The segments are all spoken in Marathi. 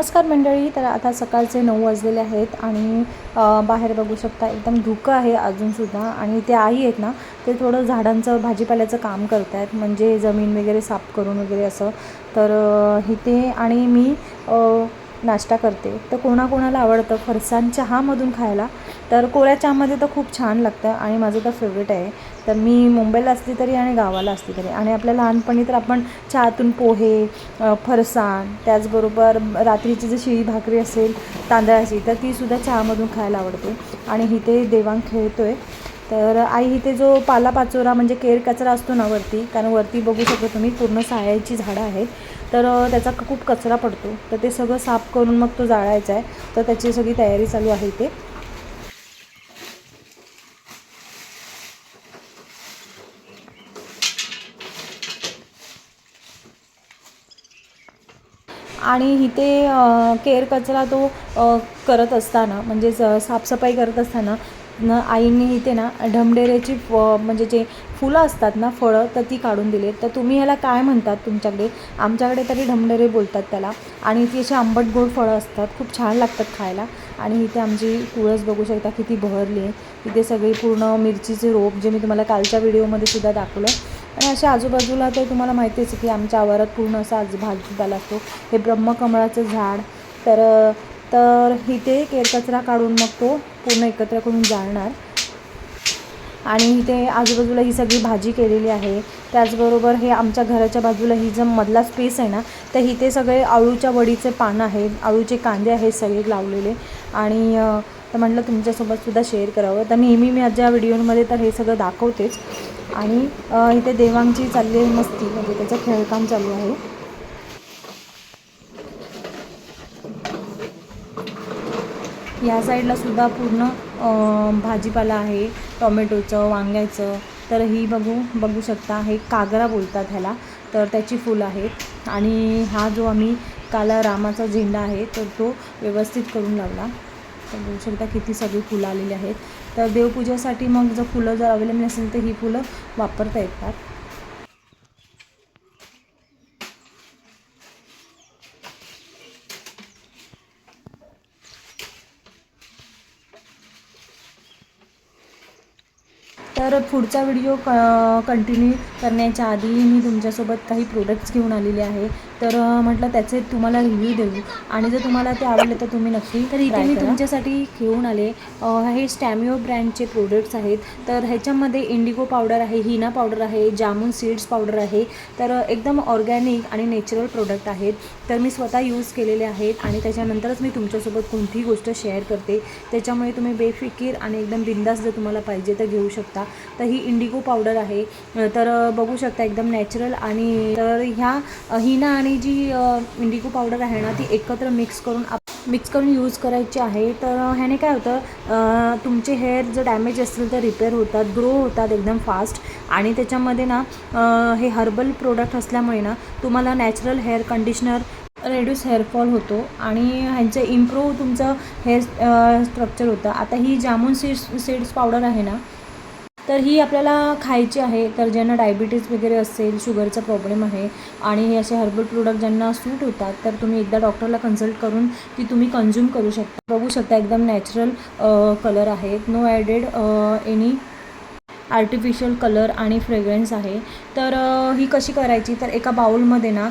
नमस्कार मंडळी तर आता सकाळचे नऊ वाजलेले आहेत आणि बाहेर बघू शकता एकदम धुकं आहे अजूनसुद्धा आणि ते आई आहेत ना ते थोडं झाडांचं भाजीपाल्याचं काम करत आहेत म्हणजे जमीन वगैरे साफ करून वगैरे असं. तर इथे आणि मी नाश्ता करते. तर कोणाकोणाला आवडतं? फरसान चहामधून खायला. तर कोऱ्या चहामध्ये तर खूप छान लागतं आणि माझं तर फेवरेट आहे. तर मी मुंबईला असली तरी आणि गावाला असली तरी. आणि आपल्या लहानपणी तर आपण चहातून पोहे फरसाण त्याचबरोबर रात्रीची जी शिळी भाकरी असेल तांदळाची तर तीसुद्धा चहामधून खायला आवडते. आणि इथे देवांग खेळतो आहे तर आई इथे जो पालापाचोरा म्हणजे केर कचरा असतो ना वरती कारण वरती बघू शकतो तुम्ही पूर्ण सायाची झाडं आहेत. तर त्याचा खूप कचरा पडतो. तर ते सगळं साफ करून मग तो जाळायचा आहे. तर त्याची सगळी तयारी चालू आहे इथे. आणि इथे केर कचरा तो करत असताना म्हणजे स- साफसफाई करत असताना न आईने इथे ना ढमडेऱ्याची फ म्हणजे जे फुलं असतात ना फळं तर ती काढून दिली. तर तुम्ही ह्याला काय म्हणतात तुमच्याकडे? आमच्याकडे तरी ढमडेरे बोलतात त्याला. आणि ती अशी आंबट गोड फळं असतात खूप छान लागतात खायला. आणि इथे आमची कुळस बघू शकता किती बहरली आहे. इथे सगळी पूर्ण मिरचीचे रोप जे मी तुम्हाला कालच्या व्हिडिओमध्ये सुद्धा दाखवलं आणि अशा आजूबाजूला तर तुम्हाला माहितीच की आमच्या आवारात पूर्ण असा आज भाजीपाला असतो हे ब्रह्मकमळाचं झाड. तर तर इथे केरकचरा काढून मग तो पूर्ण एकत्र करून जाळणार. आणि इथे आजूबाजूला ही सगळी भाजी केलेली आहे. त्याचबरोबर हे आमच्या घराच्या बाजूला ही जो मधला स्पेस आहे ना तर इथे सगळे आळूच्या वडीचे पानं आहेत. आळूचे कांदे आहेत सगळे लावलेले. आणि तर म्हटलं तुमच्यासोबतसुद्धा शेअर करावं. तर नेहमी मी माझ्या व्हिडिओमध्ये तर हे सगळं दाखवतेच. आणि इथे देवांची चाललेली मस्ती म्हणजे त्याचं खेळकाम चालू आहे. या साईडला सुद्धा पूर्ण भाजीपाला आहे टोमॅटोचं वांग्याचं. तर ही बघू बघू शकता हे कागरा बोलतात ह्याला. तर त्याची फुलं आहेत. आणि हा जो आम्ही काला रामाचा झेंडा आहे तर तो व्यवस्थित करून लावला. तर बघू शकता किती सगळी फुलं आलेली आहेत. तर देवपूजेसाठी मग जर फुलं जर अवेलेबल नसेल तर ही फुलं वापरता येतात. तर पुढचा व्हिडिओ क कंटिन्यू करण्याच्या आधी मी तुमच्यासोबत काही प्रोडक्ट्स घेऊन आलेले आहे. तर म्हटलं त्याचे तुम्हाला रिव्ह्यू देऊ. आणि जर तुम्हाला ते आवडले तर तुम्ही नक्की तर इथे मी तुमच्यासाठी घेऊन आले. हे स्टॅमिओ ब्रँडचे प्रोडक्ट्स आहेत. तर ह्याच्यामध्ये इंडिगो पावडर आहे हिना पावडर आहे जामून सीड्स पावडर आहे. तर एकदम ऑर्गॅनिक आणि नॅचरल प्रोडक्ट आहेत. तर मी स्वतः यूज केलेले आहेत आणि त्याच्यानंतरच मी तुमच्यासोबत कोणतीही गोष्ट शेअर करते. त्याच्यामुळे तुम्ही बेफिकीर आणि एकदम बिंदास जर तुम्हाला पाहिजे तर घेऊ शकता. तर ही इंडिगो पावडर आहे. तर बघू शकता एकदम नॅचरल आणि तर ह्या अ, हिना आणि जी इंडिगो पावडर आहे ना ती एकत्र मिक्स करून मिक्स करून यूज करायची आहे. तर ह्याने काय होतं तुमचे हेअर जर डॅमेज असतील तर रिपेअर होतात ग्रो होतात एकदम फास्ट आणि त्याच्यामध्ये ना हे हर्बल प्रोडक्ट असल्यामुळे ना तुम्हाला natural hair conditioner reduce hair fall होतो. आणि ह्यांचं इम्प्रूव्ह तुमचं हेअर स्ट्रक्चर होतं. आता ही जामून सीड्स सीड्स पावडर आहे ना तर ही आपल्याला खायची आहे. तर ज्यांना डायबिटीज वगैरे असेल शुगरचा प्रॉब्लेम आहे आणि हे असे हर्बल प्रोडक्ट ज्यांना सूट होतात तर तुम्ही एकदा डॉक्टरला कन्सल्ट करून ती तुम्ही कन्झ्युम करू शकता. बघू शकता एकदम नॅचरल कलर आहेत no added any artificial colour आणि फ्रेग्रन्स आहे. तर ही कशी करायची? तर एका बाउलमध्ये ना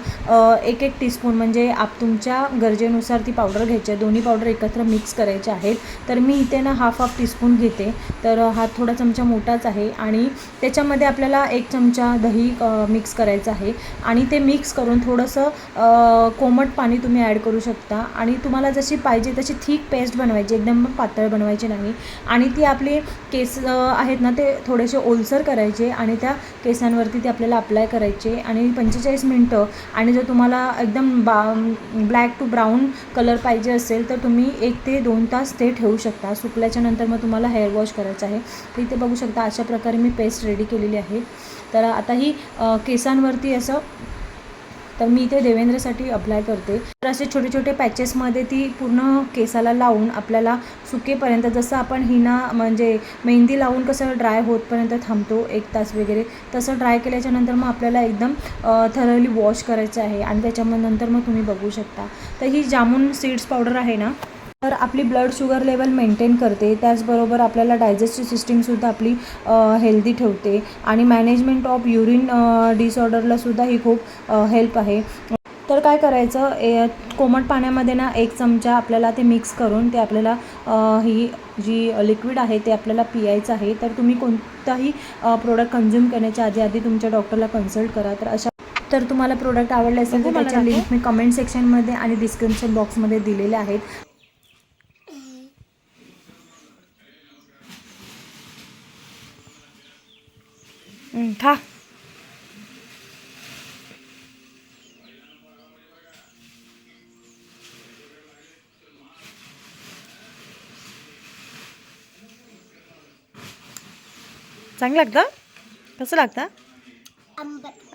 एक एक टीस्पून म्हणजे आप तुमच्या गरजेनुसार ती पावडर घ्यायची आहे. दोन्ही पावडर एकत्र मिक्स करायचे आहेत. तर मी इथे ना हाफ हाफ टीस्पून घेते. तर हा थोडा चमचा मोठाच आहे आणि त्याच्यामध्ये आपल्याला एक चमचा दही मिक्स करायचं आहे. आणि ते मिक्स करून थोडंसं कोमट पाणी तुम्ही ॲड करू शकता. आणि तुम्हाला जशी पाहिजे तशी थिक पेस्ट बनवायची. एकदम पातळ बनवायची नाही. आणि ती आपली केस आहेत ना ते थोडे थोडेसे ओलसर करायचे आणि त्या केसांवरती ते आपल्याला अप्लाय करायचे. आणि पंचेचाळीस मिनटं आणि जर तुम्हाला एकदम बा ब्लॅक टू ब्राऊन कलर पाहिजे असेल तर तुम्ही एक ते दोन तास ते ठेवू शकता. सुकल्याच्या नंतर मग तुम्हाला हेअर वॉश करायचं आहे. तर इथे बघू शकता अशा प्रकारे मी पेस्ट रेडी केलेली आहे. तर आता ही केसांवरती असं तर मी इथे देवेंद्रसाठी अप्लाय करते. तर असे छोटे छोटे पॅचेसमध्ये ती पूर्ण केसाला लावून आपल्याला सुकेपर्यंत जसं आपण हिना म्हणजे मेहंदी लावून कसं ड्राय होतपर्यंत थांबतो एक तास वगैरे तसं ड्राय केल्याच्यानंतर मग आपल्याला एकदम थरली वॉश करायचं आहे. आणि त्याच्यामध्ये नंतर मग तुम्ही बघू शकता. तर ही जामून सीड्स पावडर आहे ना तर आपली ब्लड शुगर लेवल मेंटेन करते. त्याचबरोबर आपल्याला डायजेस्टिव्ह सिस्टीमसुद्धा आपली हेल्दी ठेवते. आणि मॅनेजमेंट ऑफ युरिन डिसऑर्डरलासुद्धा ही खूप हेल्प आहे. तर काय करायचं? ए कोमट पाण्यामध्ये ना एक चमचा आपल्याला ते मिक्स करून ते आपल्याला ही जी लिक्विड आहे ते आपल्याला पियायचं आहे. तर तुम्ही कोणताही प्रोडक्ट कन्झ्युम करण्याच्या आधी आधी तुमच्या डॉक्टरला कन्सल्ट करा. तर अशा तर तुम्हाला प्रोडक्ट आवडले असेल तर त्याच्या लिंक मी कमेंट सेक्शनमध्ये आणि डिस्क्रिप्शन बॉक्समध्ये दिलेले आहेत. खा चांगलं लागतं कसं लागतं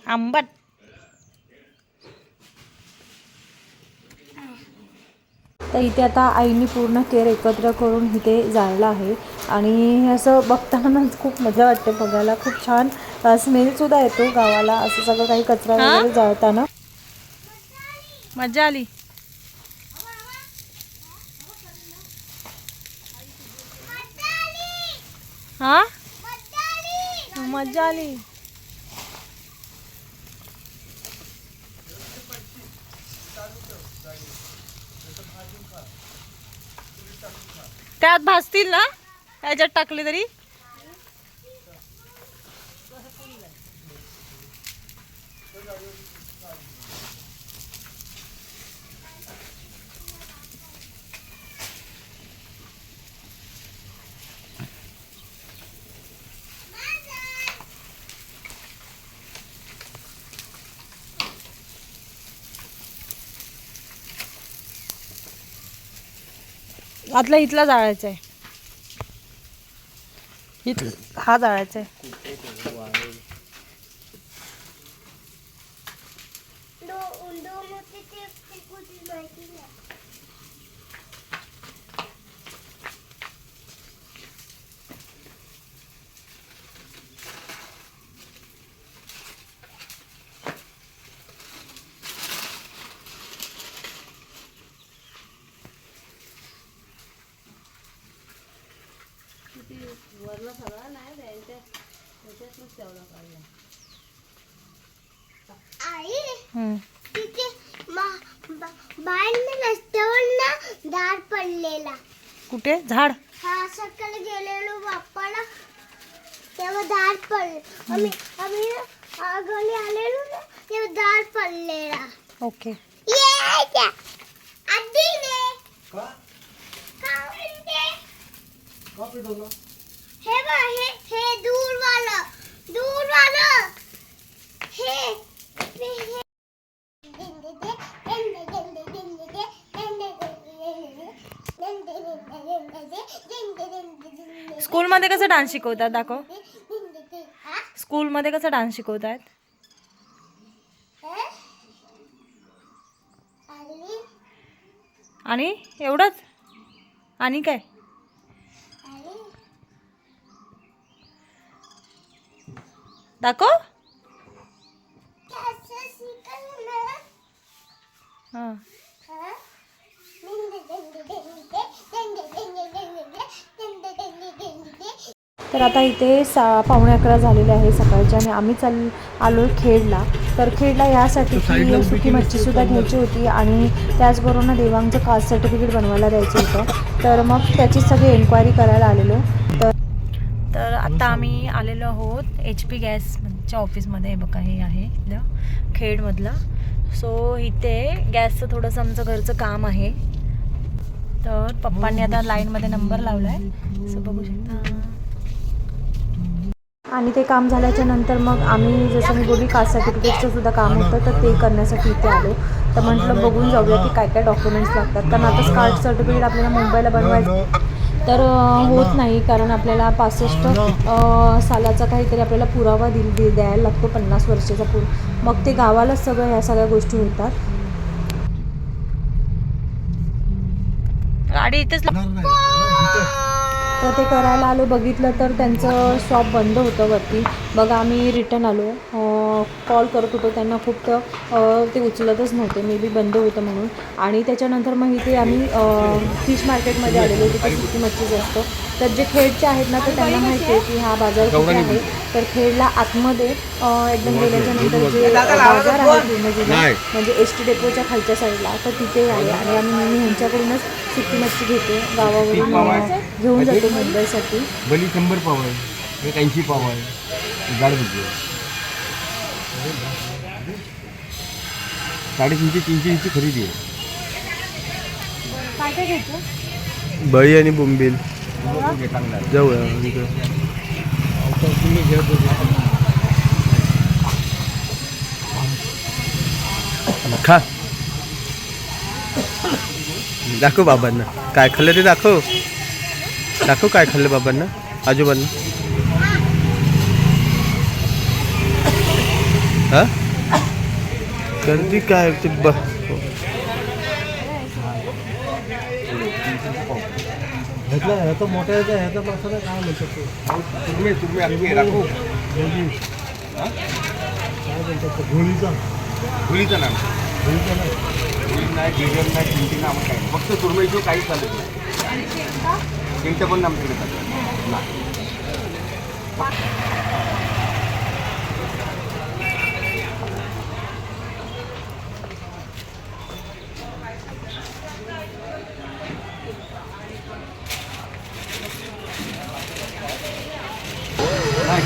आंबट तर इथे आता आईनी पूर्ण केर एकत्र करून इथे जाळलं आहे. आणि असं बघतानाच खूप मजा वाटते बघायला. खूप छान स्मेलसुद्धा येतो गावाला असं सगळं काही कचरा? वगैरे जाळताना. मजा आली. हा? मजा आली. त्यात भाजतील ना? याच्यात टाकले तरी? आतला इथला जाळायचा आहे. इथ हा जाळायचा आहे आई. तिथे बाहेर रस्त्यावर ना दार पडलेला. कुठे? झाड? हा सकाळी गेलेलो बाप्पाला. तेव्हा दार पडले आम्ही आम्ही ना घरी आलेलो ना तेव्हा दार पडलेला. ओके. आधी ने. का? हे बघ हे हे दूर वाला दूर वाला। हे हे. स्कूलमध्ये कसं डान्स शिकवतात? दाखव. स्कूलमध्ये कसं डान्स शिकवतात? आणि? एवढंच? आणि काय? दाखव. हां. तर आता इथे सा पावणे अकरा झालेले आहे सकाळचे आणि आम्ही चाल आलो खेडला. तर खेडला यासाठी की सुकी मच्छीसुद्धा घ्यायची होती आणि त्याचबरोबर देवांचं कास्ट सर्टिफिकेट बनवायला द्यायचं होतं. तर मग त्याची सगळी एन्क्वायरी करायला आलेलो. तर आत्ता आता आम्ही आलेलो आहोत एच पी गॅसच्या ऑफिसमध्ये हे बघा हे आहे इथलं खेडमधलं. सो इथे गॅसचं थोडंसं आमचं घरचं काम आहे. तर पप्पांनी आता लाईनमध्ये नंबर लावला आहे सो बघू शकता. आणि ते काम झाल्याच्यानंतर मग आम्ही जसं मी बोलली कास्ट सर्टिफिकेटचं सुद्धा काम होतं तर ते करण्यासाठी इथे आलो. तर म्हटलं बघून जाऊया की काय काय डॉक्युमेंट्स लागतात. कारण आता कास्ट सर्टिफिकेट आपल्याला मुंबईला बनवायचं तर होत नाही कारण आपल्याला पासष्ट अ, सालाचा काहीतरी आपल्याला पुरावा दिल दे द्यायला लागतो पन्नास वर्षाचा पुर. मग ते गावालाच सगळं ह्या सगळ्या गोष्टी होतात. गाडी इथेच तर ते करायला आलो बघितलं तर त्यांचं शॉप बंद होतं वरती. बघा आम्ही रिटर्न आलो. कॉल करत होतो त्यांना खूप तर ते उचलतच नव्हते. मे बी बंद होतं म्हणून. आणि त्याच्यानंतर मग इथे आम्ही फिश मार्केटमध्ये आलेलो तिथे सुकी मच्छीच असतं. तर जे खेडचे आहेत ना तर त्यांना माहिती आहे की हा बाजार कुठे आहे? तर खेडला आतमध्ये एकदम गेल्याच्यानंतर जे बाजार आहे जुना म्हणजे एस टी डेपोच्या खालच्या साईडला तर तिथे आहे. आणि आम्ही नेहमी ह्यांच्याकडूनच सुकी मच्छी घेतो गावावरून घेऊन जातो मुंबईसाठी. बली शंभर पाव आहे. एक ऐंशी पाव आहे. आहे साडेतीनशे तीनशे इंची खरेदी आहे. काय काय घ्यायचं बळी आणि बोंबील. ओके, चांगला खा. दाखव बाबांना. काय खाल्लं ते दाखव. दाखव काय खाल्लं बाबांना आजोबांना. हा? गर्दी काय ते ब ह्यातला ह्याचा मोठा ह्याचा ह्याचा मसाला काय म्हणतात ते? तुरमे तुरमे अख्खे राखू. हा? काय म्हणतात घोळीचं नाम घोळीचं नाही. नाही गिरम नाही चिंटी नाम काय? नाही. फक्त तुरमेशिवाय काहीच चालत नाही. चिंट पण नाम तिकडे चालत. नाही.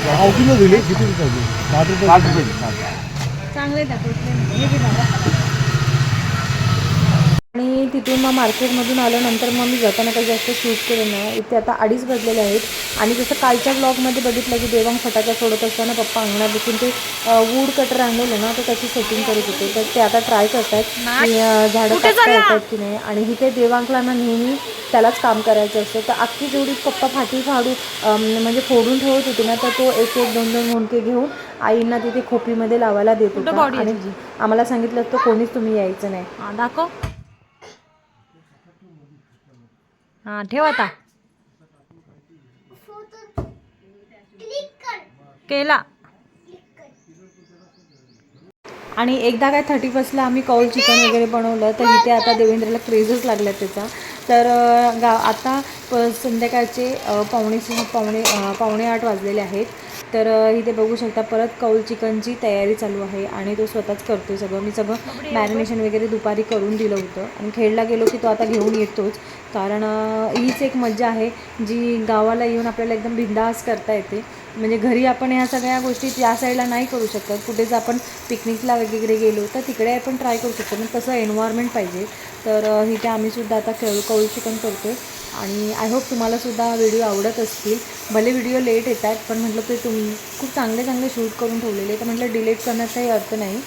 पाव किलो दिले किती रुपये साठ रुपये चांगले दाखवते आणि तिथून मग मार्केटमधून आल्यानंतर मग मी जाताना काही जास्त शूट केलं नाही. इथे आता अडीच वाजलेले आहेत. आणि जसं कालच्या ब्लॉगमध्ये बघितलं की देवांग फटाका सोडत असताना पप्पा अंगणात बसून ते वूड कटर आणलेलं ना तर त्याची सेटिंग करत होते. तर ते आता ट्राय करतात झाडं कापता येतात की नाही. आणि इथे देवांगला ना नेहमी त्यालाच काम करायचं असतं. तर अख्खी जेवढी पप्पा फाटी फाडू म्हणजे फोडून ठेवत होते ना तर तो एक एक दोन दोन मुंडके घेऊन आईंना तिथे खोपीमध्ये लावायला देत होता. आणि आम्हाला सांगितलं होतं कोणीच तुम्ही यायचं नाही. हा दाखव. हा ठेव आता. केला. आणि एकदा काय थर्टी फर्स्टला आम्ही कौल चिकन वगैरे बनवलं तर इथे आता देवेंद्रला क्रेजच लागला त्याचा. तर गा आता प संध्याकाळचे पावणे सहा पावणे पावणे आठ वाजलेले आहेत. तर इथे बघू शकता परत कौल चिकनची तयारी चालू आहे आणि तो स्वतःच करतो सगळं. मी सगळं मॅरिनेशन वगैरे दुपारी करून दिलं होतं. आणि खेळला गेलो की तो आता घेऊन येतोच. कारण हीच एक मज्जा आहे जी गावाला येऊन आपल्याला एकदम बिंदास करता येते. म्हणजे घरी आपण ह्या सगळ्या गोष्टी या साईडला नाही करू शकत. कुठेच आपण पिकनिकला वगैरे गेलो तर तिकडे आपण ट्राय करू शकतो. पण तसं एन्व्हायरमेंट पाहिजे. तर इथे आम्हीसुद्धा आता खेळू कौल चिकन करतो आणि आय होप तुम्हालासुद्धा व्हिडिओ आवडत असतील. भले व्हिडिओ लेट येतात पण म्हटलं ते तुम्ही खूप चांगले चांगले शूट करून ठेवलेले तर म्हटलं डिलीट करण्यात काही अर्थ नाही.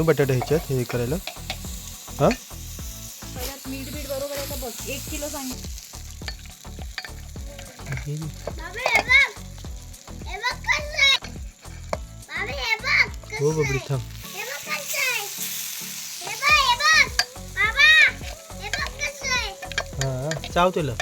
आणू बटाटा ह्याच्यात हे करायला. हां? सगळ्यात मीठ बीठ बरोबर आहे का बघ? एक किलो सांग. बाबा हे बघ. हे बघ कसं आहे. बाबा हे बघ कसं हो बबडी आहे. थांब. हे बघ कसं आहे. हे बघ हे बघ. बाबा हे बघ कसं आहे. हां चाव तुला.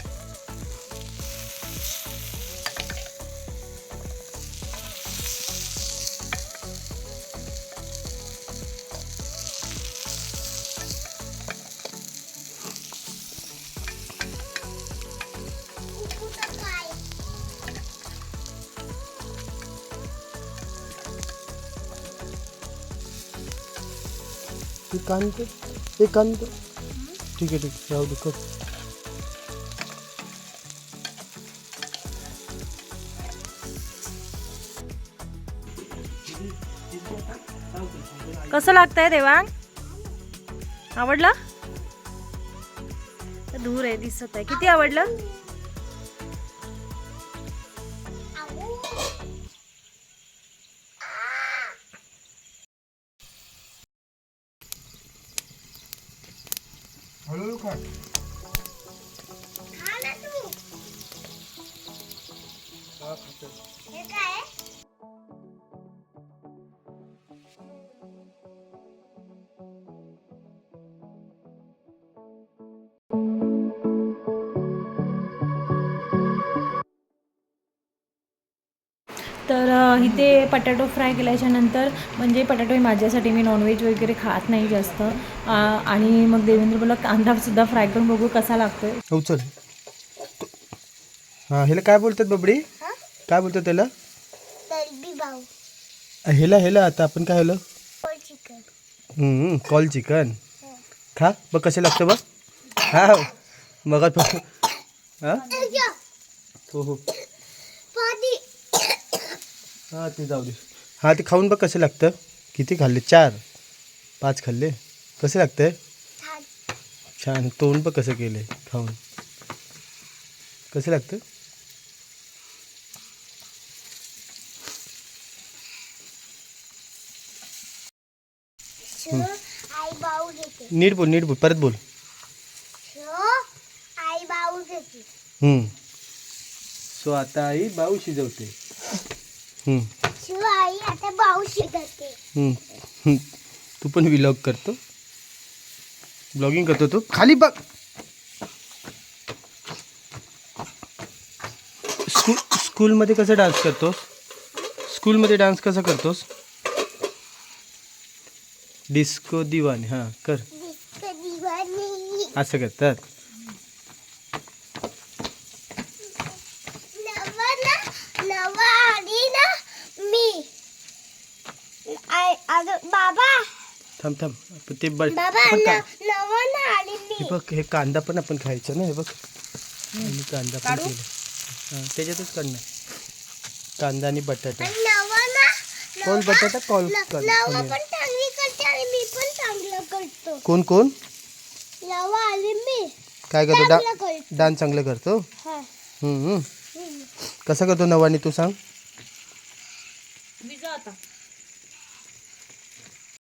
एकांत एकांत. ठीक आहे ठीक आहे. राहू दे कर कसं लागतंय देवांग? आवडलं? दूर आहे दिसत आहे. किती आवडलं? quick. इथे पटॅटो फ्राय केल्याच्यानंतर म्हणजे पटॅटो हे माझ्यासाठी मी नॉनव्हेज वगैरे खात नाही जास्त. आणि मग देवेंद्र बोला कांदासुद्धा फ्राय करून बघू कसा लागतोय. हो चल. हां ह्याला काय बोलतात बबडी? काय बोलतात त्याला? ह्याला ह्याला आता आपण काय हलं चिकन कॉल चिकन खा बघ कसे लागतं बघ. हा मग हां? हो हो. पाणी हां ते जाऊ दे. हां ते खाऊन बघ कसं लागतं. किती खाल्ले? चार. पाच खाल्ले. कसे लागतंय? छान. छान. तोंड बघ कसं केलं खाऊन. कसं लागतं? नीट बोल नीट बोल. परत बोल. सो आता आई बाऊ शिजवते हम्म, आता भाऊ हम्म. तू पण विलॉग करतो. ब्लॉगिंग करतो तू. खाली बघ. स्कूल स्कूलमध्ये कसं डान्स करतोस? स्कूलमध्ये डान्स कसा करतोस? डिस्को दिवाने हाँ कर. असं करतात. थांब थांब. ते बघ हे मी. बघ हे कांदा पण आपण खायचा ना हे बघ. आणि कांदा पण केला. हां त्याच्यातच काढणार. कांदा आणि बटाटा. नवा- बटाटा? कॉल कोण? कोण काय करतो? डा डान्स चांगलं करतो? हा. कसा करतो नवानी तू सांग?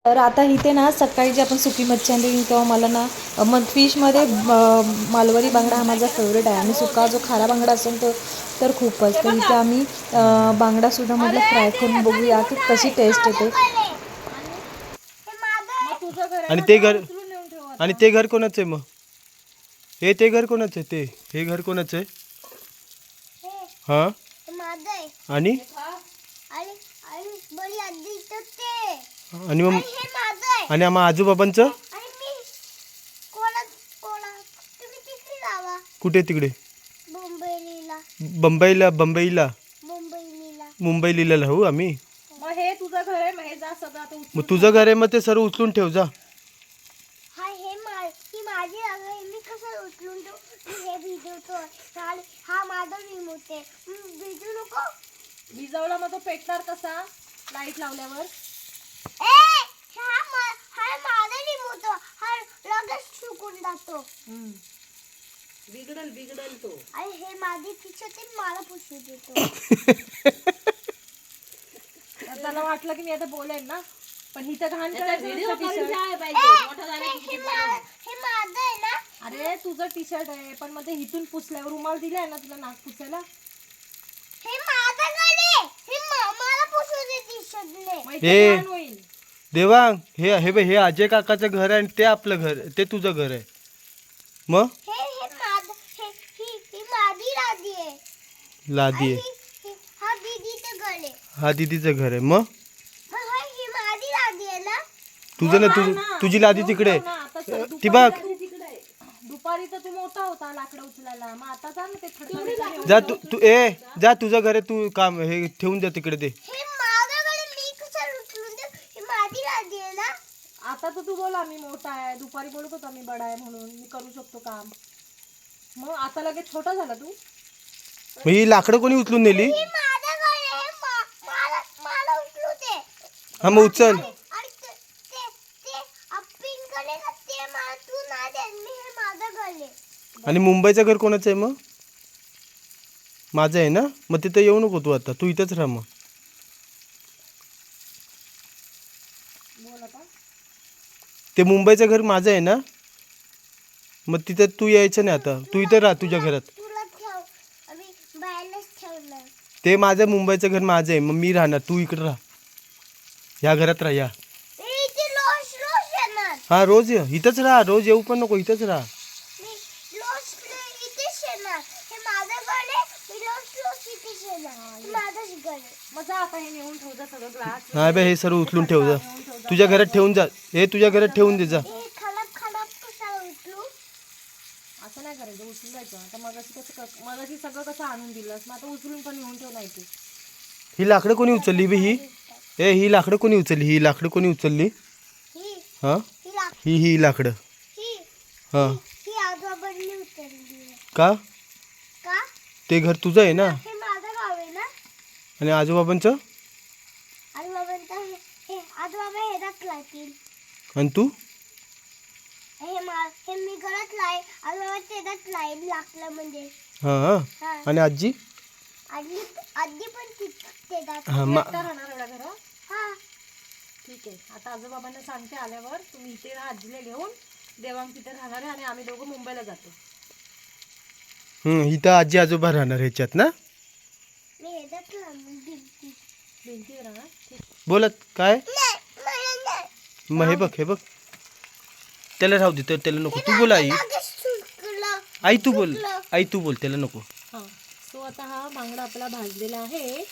तर आता इथे ना सकाळी जे आपण सुकी मच्छी आणली तेव्हा मला ना मग फिशमध्ये अ, मालवणी बांगडा हा माझा फेवरेट आहे. आणि सुका जो खारा बांगडा असेल तो तर खूपच. तर इथे आम्ही बांगडासुद्धा मध्ये फ्राय करून बघूया की कशी टेस्ट येते. माझं आणि ते घर आणि ते घर कोणाचं आहे मग? हे ते घर कोणाचं आहे? ते हे घर कोणाचं आहे? हे? आणि? आणि मग आणि हे माझं आहे. आणि आम्हा आजोबाबांचं? आणि मी कोणा कोणा तुम्ही तिकडे जावा कुठे तिकडे? मुंबईला. बंबईला बंबईला. मुंबईला. मुंबई लिहिलेलं राहू आम्ही. मग हे तुझं घर आहे मग ते सर्व उचलून ठेव जा. हा हे ही हे हा भिजवला मग तो पेटणार कसा? लाइट लावल्यावर. बिघडल बिघडल तो हे माझी मला पुसू देतो त्याला वाटलं की मी आता बोलेन ना पण हिथं घाण करायचं अरे तुझं टी शर्ट आहे पण मग ते हिथून पुसल्यावर रुमाल दिलाय ना तुला नाक पुसायला हे माझं हे. देवांग हे हे बघ हे अजय काकाचं घर आहे आणि ते आपलं घर ते तुझं घर आहे. मग? हे हे हे ही ही लादी आहे. ही- ही- हा दीदीचं हा घर आहे. मग? ही राधी आहे ना? तुझं ना तुझ तुझी लादी तिकडे आता सर ती बघ. होता लाकडं उचलायला. मग आता जा ना ते थंड जा तू तू ए जा तुझं घर आहे तू काम हे ठेवून द्या तिकडे ते हे माझं गले मी कसं उचलून देऊ? ही माझी राधी आहे ना? आता तर तू बोला मी मोठा आहे. दुपारी बोलत होता मी बडा आहे म्हणून. मी करू शकतो काम. मग आता लगेच छोटा झाला तू? मग ही लाकडं कोणी उचलून नेली? माझं गले मा- मला मला उचलू दे. हा मग उचल आणि ते ते ते पिंक गले ना ते मला तू नाही दे मी हे माझं गले आणि मुंबईचं घर कोणाचं आहे मग? माझं आहे ना? मग तिथं येऊ नको तू आता. तू इथंच राहा मग. ते मुंबईचं घर माझं आहे ना? मग तिथं तू यायचं नाही आता. तू इथं राहा तुझ्या घरात. ते माझं मुंबईचं घर माझं आहे. मग मी राहणार. तू इकडं राहा. या घरात राहा या. हा रोज ये. इथंच राहा. रोज येऊ पण नको. इथंच राहा मी लोश इथेच येणार हे माझं गळे मी लोश लोश इथेच येणार हे माझंच गळे मग जा आता हे नेऊन ठेव जा सगळं ग्लास नाही बे हे सर्व उचलून ठेव जा. तुझ्या घरात ठेवून जा. हे तुझ्या घरात ठेवून दे जा. हे खराब खराब कसा उचलू? असं नाही करायचं उचलून जायचं आता मगाशी कसं क- मगाशी सगळं कसं आणून दिलंस? मग आता उचलून पण नेऊन ठेव नाही तू. ही लाकडं कोणी उचलली बे ही? ए ही लाकडं कोणी उचलली? ही लाकडं कोणी उचलली? ही. हां? ही ही ही लाकडं. ही. हां. ही आजोबांनी उचलली आहे. का? का? ते घर तुझं आहे ना? हे माझं गाव आहे ना? आणि आजोबाबांचं आणि बाबांचा हे हे आजोबा आणि तू? हे मा हे मी गळत लाय आजोबा तेरात लाईन लागलं म्हणजे. हां आणि आजी? आजी पण ति- तेरात हां मा एकटा राहणार एवढ्या घरात हा. ठीक आहे. आता आजोबाबांना सांगते आल्यावर. तुम्ही इथे राहा आजीला घेऊन. देवांग तिथे राहणार आहे आणि आम्ही दोघं मुंबईला जातो. हं, इथं आजी आजोबा राहणार ह्याच्यात ना? मी हेरात लावून दिली भिंतीवर राहणार ठीक. बोलत काय? नाही. मग हे बघ हे बघ. त्याला राहू दे तर त्याला नको. तू बोल आई. आई तू बोल. आई तू बोल त्याला नको. हां. सो आता हा बांगडा आपला भाजलेला आहे.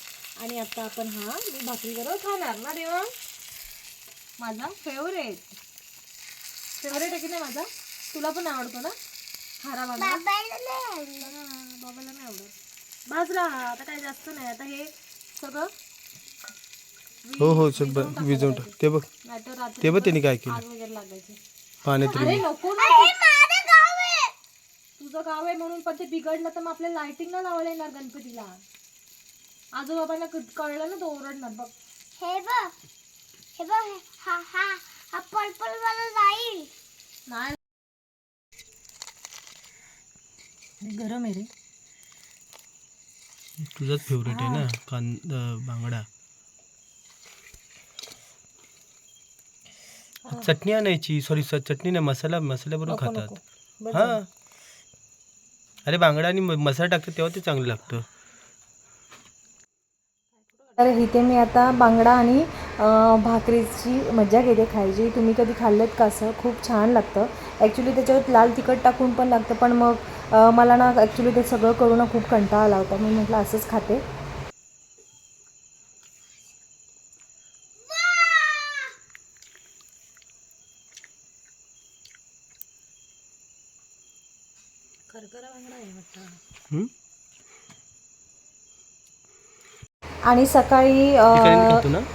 आणि आता आपण हा मी भाकरी बरोबर खाणार ना देवा? माझा फेवरेट फेवरेट आहे की नाही माझा? तुला पण आवडतो ना? खारा बांगडा बाबाला नाही आवडलं हा, बाबाला नाही आवडत. भाजला आता काय जास्त नाही. आता हे सगळं हो हो बरं विजवून टाक. ते बघ. ते बघ त्यांनी काय केलं. आग वगैरे लागायची पाण्यात अरे. नको ना तुझं गाव आहे म्हणून पण ते बिघडलं तर मग आपल्याला लाइटिंग ना लावायला येणार गणपतीला. आजोबाबांना क- कळलं ना तो ओरडणार. बघ. हे बघ. हे बघ हा हा हा पर्पल वाला जाईल. नाही. गरम आहे रे. तुझाच फेवरेट आहे ना कां बांगडा. चटणी आणायची. सॉरी चटणी नाही मसाला मसाल्याबरोबर खातात. हा. अरे बांगडा आणि म- मसाला टाकतात तेव्हा ते चांगलं लागतं. तर इथे मी आता बांगडा आणि अ, भाकरीची मजा घेते खायची. तुम्ही कधी खाल्लेत का असं? खूप छान लागतं. ॲक्च्युली त्याच्यावर लाल तिखट टाकून पण लागतं पण मग अ, मला ना ॲक्च्युली ते सगळं करून ना खूप कंटाळा आला होता. मी म्हटलं असंच खाते. आणि सकाळी?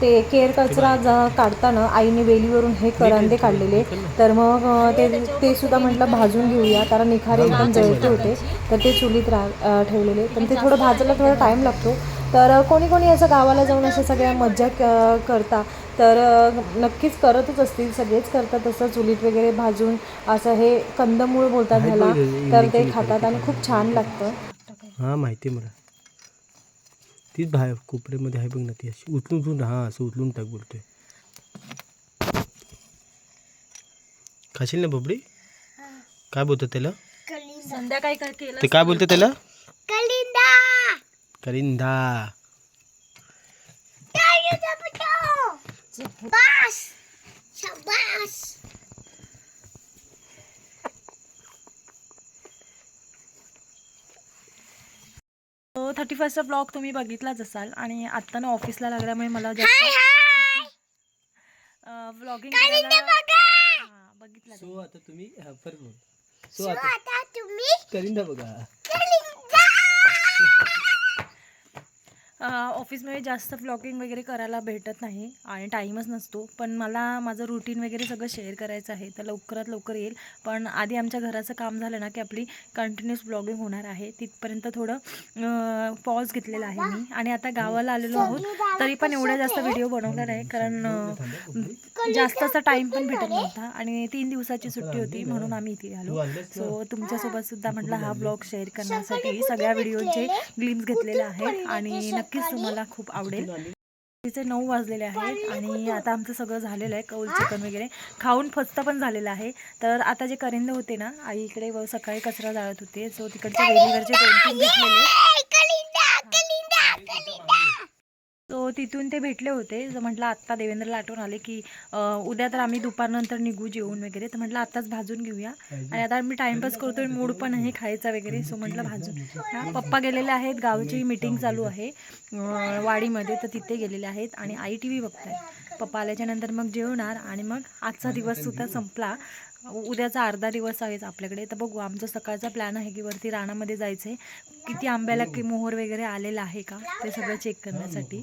ते केर कचरा ज- काढताना आईने वेलीवरून हे करंदे काढलेले. तर मग ते ते सुद्धा म्हटलं भाजून घेऊया कारण निखारे एकदम जळते होते. तर ते चुलीत रा ठेवलेले. पण ते थोडं भाजायला थोडा टाईम लागतो. तर कोणी कोणी असं गावाला जाऊन अशा सगळ्या मज्जा क- करता. तर नक्कीच करतच असतील सगळेच करतात तसं चुलीत वगैरे भाजून. असं हे कंदमूळ बोलतात ह्याला. तर ते खातात आणि खूप छान लागतं. हा माहिती मला. तीच बाहेर कोपऱ्यामध्ये आहे बघ ना ती अशी. उचलून उचलून. हा असं उचलून टाक बोलतोय. खाशील ना बबडी काय बोलतो त्याला? संध्याकाळी ते काय बोलतो त्याला? कलिंदा! कलिंदा. थर्टी फर्स्टचा ब्लॉग तुम्ही बघितलाच असाल आणि आत्ता ना ऑफिसला लागल्यामुळे मला जास्त हाय ब्लॉगिंग बघितला सो आता तुम्ही हा, परत सो आता तुम्ही करिंदा बघा. ऑफिसमध्ये जास्त ब्लॉगिंग वगैरे करायला भेटत नाही आणि टाईमच नसतो. पण मला माझं रुटीन वगैरे सगळं शेअर करायचं आहे तर लवकरात लवकर येईल. पण आधी आमच्या घराचं काम झालं ना की आपली कंटिन्युअस ब्लॉगिंग होणार आहे. तिथपर्यंत थोडं पॉज घेतलेला आहे मी. आणि आता गावाला आलेलो आहोत. तरी पण एवढा जास्त व्हिडिओ बनवला नाही कारण जास्त असा टाईम पण भेटत नव्हता. आणि तीन दिवसाची सुट्टी होती म्हणून आम्ही इथे आलो. सो तुमच्यासोबत सुद्धा म्हटलं हा ब्लॉग शेअर करण्यासाठी सगळ्या व्हिडिओचे ग्लिम्स घेतलेले आहेत. आणि नक्कीच तुम्हाला खूप आवडेल. तिचे नऊ वाजलेले आहेत आणि आता आमचं सगळं झालेलं आहे कौल चिकन वगैरे. खाऊन फस्त पण झालेलं आहे. तर आता जे करिंदे होते ना आई इकडे व सकाळी कचरा जाळत होते. सो तिकडचे वेलीवरचे दोन तीन भेटलेले ए, कलिंदा कलिंदा कलिंदा सो तिथून ते भेटले होते. तर म्हटलं आत्ता देवेंद्रला आठवण आले की उद्या तर आम्ही दुपारनंतर निघू जेवून वगैरे. तर म्हटलं आत्ताच भाजून घेऊया. आणि आता मी टाइमपास करतोय मूड पण आहे खायचा वगैरे सो म्हटलं भाजून. हा, पप्पा गेलेले आहेत गावची मीटिंग चालू आहे वाडीमध्ये तर तिथे गेलेले आहेत आणि आई टी व्ही बघतायत. पप्पा आल्याच्यानंतर मग जेवणार आणि मग आजचा दिवस सुद्धा संपला. उद्याचा अर्धा दिवस आहेच आपल्याकडे. तर बघू आमचा सकाळचा प्लॅन आहे की वरती रानामध्ये जायचं आहे किती आंब्याला की मोहर वगैरे आलेला आहे का? ते सगळं चेक करण्यासाठी.